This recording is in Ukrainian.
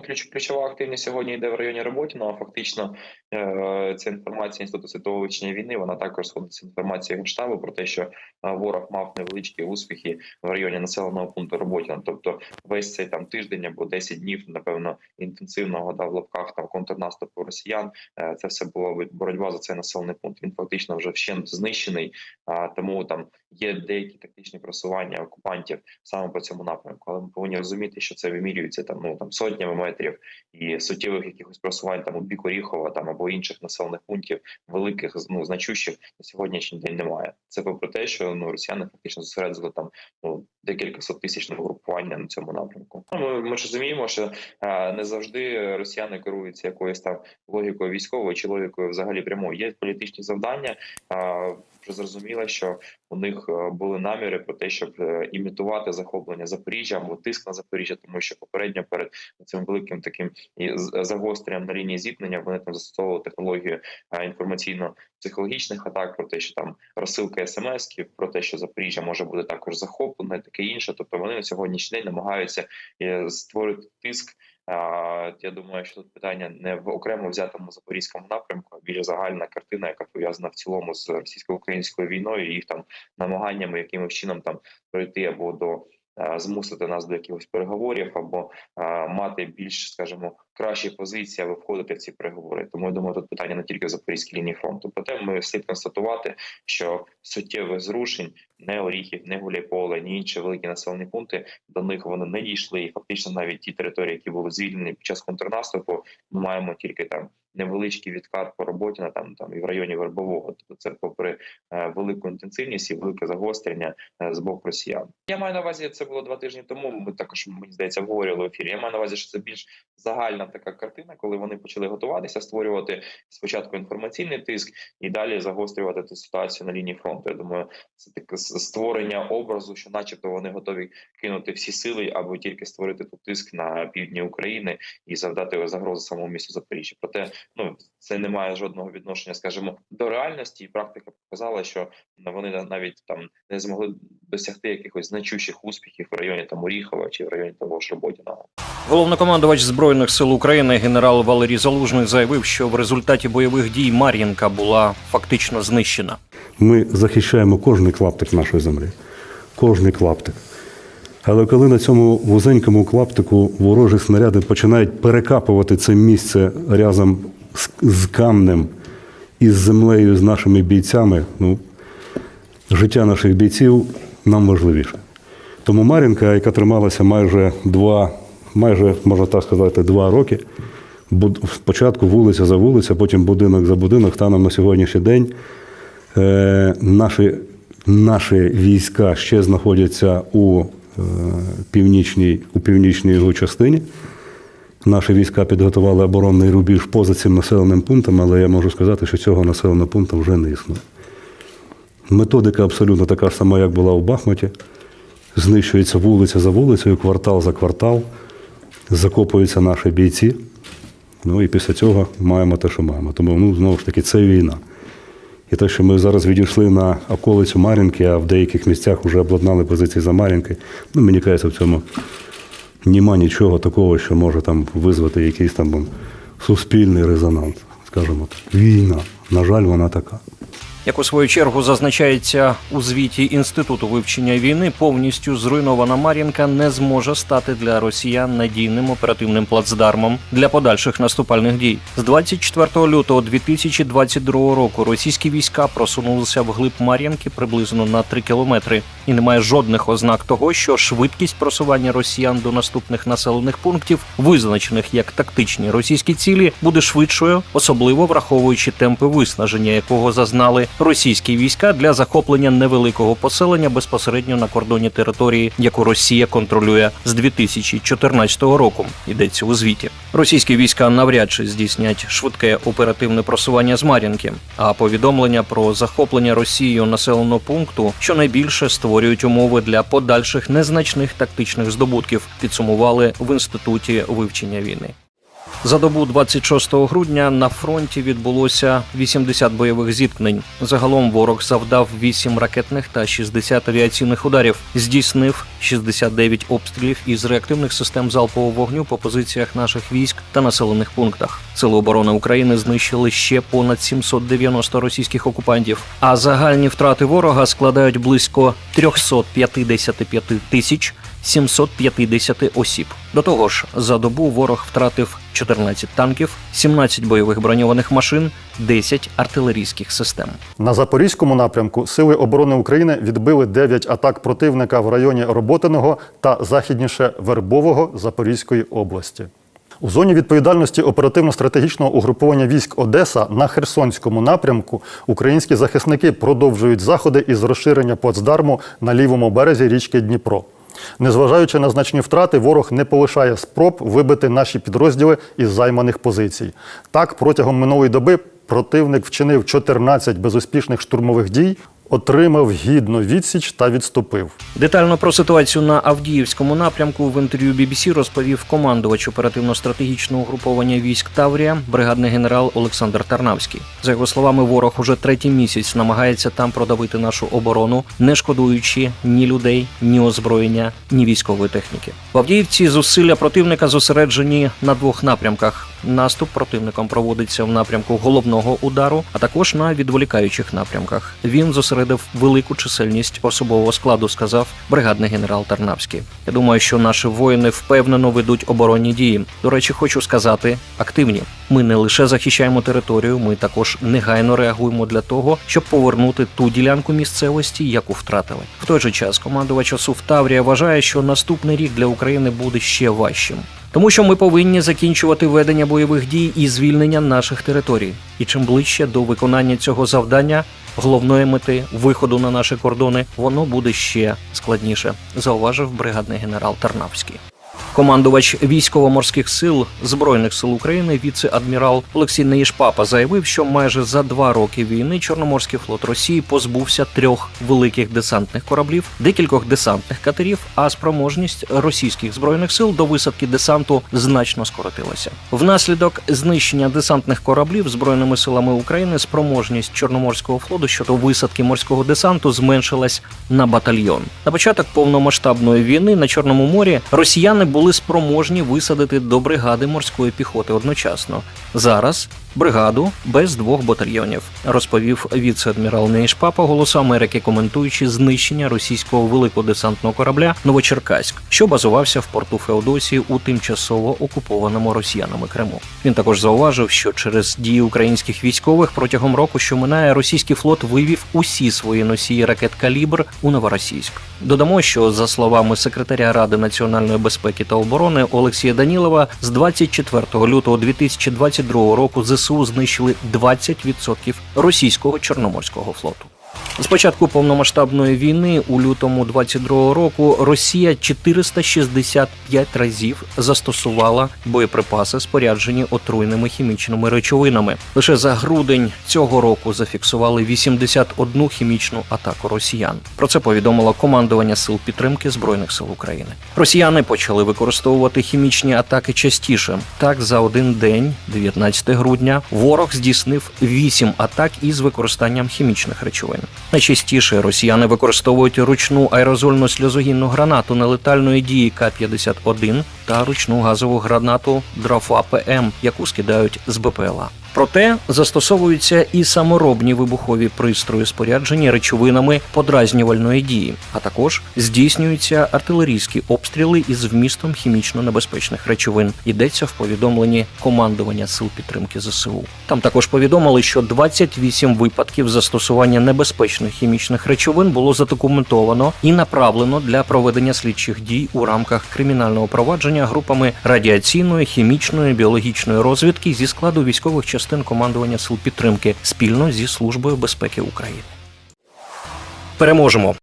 ну ключ, ключова активність сьогодні йде в районі Роботіна. а Фактично, е, ця інформація інституту світового вивчення війни. Вона також сходить з інформації генштабу про те, що е, ворог мав невеличкі успіхи в районі населеного пункту Роботіна. Тобто, весь цей там тиждень або 10 днів, напевно, інтенсивного да, в лапках там контрнаступу росіян. е, Це все була боротьба за цей населений пункт. Він фактично вже вщент знищений. А тому там є деякі тактичні просування окупантів саме по цьому напрямку. Але ми повинні розуміти, що це вимірюється там ну там сотнями метрів і суттєвих якихось просувань там у бік Оріхова там або інших населених пунктів великих ну значущих на сьогоднішній день немає. Це попри те, що ну росіяни фактично зосередили там ну декілька сот тисяч угрупування на цьому напрямку. Ну, Ми, ми ж розуміємо, що не завжди росіяни керуються якоюсь там логікою військовою чи логікою взагалі прямою. Є політичні завдання. Вже зрозуміло, що у них е, були наміри про те, щоб е, імітувати захоплення Запоріжжя або тиск на Запоріжжя, тому що попередньо перед цим великим таким загостренням на лінії зіткнення вони там застосовували технологію е, інформаційно-психологічних атак про те, що там розсилка смс-ків, про те, що Запоріжжя може бути також захоплене, таке інше. Тобто вони на сьогоднішній день намагаються е, створити тиск. Я думаю, що тут питання не в окремо взятому запорізькому напрямку, а більш загальна картина, яка пов'язана в цілому з російсько-українською війною, і їх там намаганнями якимось чином там прийти або до змусити нас до якихось переговорів, або е, мати більш, скажімо, кращі позиції, аби входити в ці переговори. Тому я думаю, тут питання не тільки в запорізькій лінії фронту. Проте ми слід констатувати, що суттєвих зрушень не Оріхів, не Гуляйполе, ні інші великі населені пункти до них вони не дійшли. І фактично навіть ті території, які були звільнені під час контрнаступу, ми маємо тільки там невеличкий відкат по роботі на там там і в районі Вербового. Тобто це попри е, велику інтенсивність і велике загострення е, з боку росіян. Я маю на увазі, це було два тижні тому. Ми також мені здається обговорювали в ефірі. Я маю на увазі, що це більш загальна така картина, коли вони почали готуватися, створювати спочатку інформаційний тиск і далі загострювати ту ситуацію на лінії фронту. Я думаю, це таке створення образу, що, начебто, вони готові кинути всі сили, аби тільки створити тут тиск на півдні України і завдати загрозу самому місту Запоріжжя. Проте ну це не має жодного відношення, скажімо, до реальності, і практика показала, що вони на- навіть там не змогли досягти якихось значущих успіхів в районі там Оріхова чи в районі того ж. Головнокомандувач збройних сил України генерал Валерій Залужний заявив, що в результаті бойових дій Мар'їнка була фактично знищена. Ми захищаємо кожний клаптик нашої землі, кожний клаптик. Але коли на цьому вузенькому клаптику ворожі снаряди починають перекапувати це місце разом з, камнем і з землею, з нашими бійцями, ну, життя наших бійців нам важливіше. Тому Мар'їнка, яка трималася майже два, майже, можна так сказати, два роки, спочатку вулиця за вулиця, потім будинок за будинок, станом на сьогоднішній день е, наші, наші війська ще знаходяться у, північній, у північній його частині. Наші війська підготували оборонний рубіж поза цим населеним пунктом, але я можу сказати, що цього населеного пункту вже не існує. Методика абсолютно така ж сама, як була у Бахмуті. Знищується вулиця за вулицею, квартал за квартал, закопуються наші бійці. Ну і після цього маємо те, що маємо. Тому ну, знову ж таки, це війна. І те, що ми зараз відійшли на околицю Мар'їнки, а в деяких місцях вже обладнали позиції за Мар'їнки, ну мені кажеться, в цьому нема нічого такого, що може там визвати якийсь там суспільний резонанс. Скажімо так. Війна. На жаль, вона така. Як у свою чергу зазначається у звіті інституту вивчення війни, повністю зруйнована Мар'їнка не зможе стати для росіян надійним оперативним плацдармом для подальших наступальних дій. З 24 лютого 2022 року російські війська просунулися вглиб Мар'їнки приблизно на 3 кілометри, і немає жодних ознак того, що швидкість просування росіян до наступних населених пунктів, визначених як тактичні російські цілі, буде швидшою, особливо враховуючи темпи виснаження, якого зазнали російські війська для захоплення невеликого поселення безпосередньо на кордоні території, яку Росія контролює з 2014 року. Йдеться у звіті. Російські війська навряд чи здійснять швидке оперативне просування з Мар'їнки, а повідомлення про захоплення Росією населеного пункту щонайбільше створюють умови для подальших незначних тактичних здобутків. Підсумували в інституті вивчення війни. За добу 26 грудня на фронті відбулося 80 бойових зіткнень. Загалом ворог завдав 8 ракетних та 60 авіаційних ударів, здійснив 69 обстрілів із реактивних систем залпового вогню по позиціях наших військ та населених пунктах. Сили оборони України знищили ще понад 790 російських окупантів. А загальні втрати ворога складають близько 355 тисяч 750 осіб. До того ж, за добу ворог втратив 14 танків, 17 бойових броньованих машин, 10 артилерійських систем. На Запорізькому напрямку Сили оборони України відбили 9 атак противника в районі Роботиного та західніше Вербового Запорізької області. У зоні відповідальності оперативно-стратегічного угруповання військ Одеса на Херсонському напрямку українські захисники продовжують заходи із розширення плацдарму на лівому березі річки Дніпро. Незважаючи на значні втрати, ворог не полишає спроб вибити наші підрозділи із займаних позицій. Так, протягом минулої доби противник вчинив 14 безуспішних штурмових дій, отримав гідну відсіч та відступив. Детально про ситуацію на Авдіївському напрямку в інтерв'ю BBC розповів командувач оперативно-стратегічного угруповання військ Таврія, бригадний генерал Олександр Тарнавський. За його словами, ворог уже третій місяць намагається там продавити нашу оборону, не шкодуючи ні людей, ні озброєння, ні військової техніки. В Авдіївці зусилля противника зосереджені на двох напрямках. Наступ противником проводиться в напрямку головного удару, а також на відволікаючих напрямках. Він зосередив велику чисельність особового складу, сказав бригадний генерал Тарнавський. Я думаю, що наші воїни впевнено ведуть оборонні дії. До речі, хочу сказати, активні. Ми не лише захищаємо територію, ми також негайно реагуємо для того, щоб повернути ту ділянку місцевості, яку втратили. В той же час командувач ОСУ Таврія вважає, що наступний рік для України буде ще важчим. Тому що ми повинні закінчувати ведення бойових дій і звільнення наших територій. І чим ближче до виконання цього завдання, головної мети виходу на наші кордони, воно буде ще складніше, зауважив бригадний генерал Тарнавський. Командувач військово-морських сил збройних сил України, віце-адмірал Олексій Неїшпапа заявив, що майже за два роки війни Чорноморський флот Росії позбувся трьох великих десантних кораблів, декількох десантних катерів, а спроможність російських збройних сил до висадки десанту значно скоротилася. Внаслідок знищення десантних кораблів збройними силами України спроможність Чорноморського флоту щодо висадки морського десанту зменшилась на батальйон. На початок повномасштабної війни на Чорному морі росіяни були спроможні висадити до бригади морської піхоти одночасно. Зараз бригаду без двох батальйонів, розповів віце-адмірал Нейшпапа Голосу Америки, коментуючи знищення російського великого десантного корабля Новочеркаськ, що базувався в порту Феодосії у тимчасово окупованому росіянами Криму. Він також зауважив, що через дії українських військових протягом року, що минає, російський флот вивів усі свої носії ракет калібр у Новоросійськ. Додамо, що за словами секретаря Ради національної безпеки та оборони Олексія Данілова, з 24 лютого 2022 року ЗСУ знищили 20% російського чорноморського флоту. З початку повномасштабної війни у лютому 22 року Росія 465 разів застосувала боєприпаси, споряджені отруйними хімічними речовинами. Лише за грудень цього року зафіксували 81 хімічну атаку росіян. Про це повідомило командування сил підтримки збройних сил України. Росіяни почали використовувати хімічні атаки частіше. Так, за один день, 19 грудня, ворог здійснив 8 атак із використанням хімічних речовин. Найчастіше росіяни використовують ручну аерозольну сльозогінну гранату нелетальної дії К-51 та ручну газову гранату Драфа ПМ, яку скидають з БПЛА. Проте застосовуються і саморобні вибухові пристрої, споряджені речовинами подразнювальної дії, а також здійснюються артилерійські обстріли із вмістом хімічно небезпечних речовин. Йдеться в повідомленні командування сил підтримки ЗСУ. Там також повідомили, що 28 випадків застосування небезпечних хімічних речовин було задокументовано і направлено для проведення слідчих дій у рамках кримінального провадження групами радіаційної, хімічної, біологічної розвідки зі складу військових частин командування сил підтримки спільно зі службою безпеки України. Переможемо.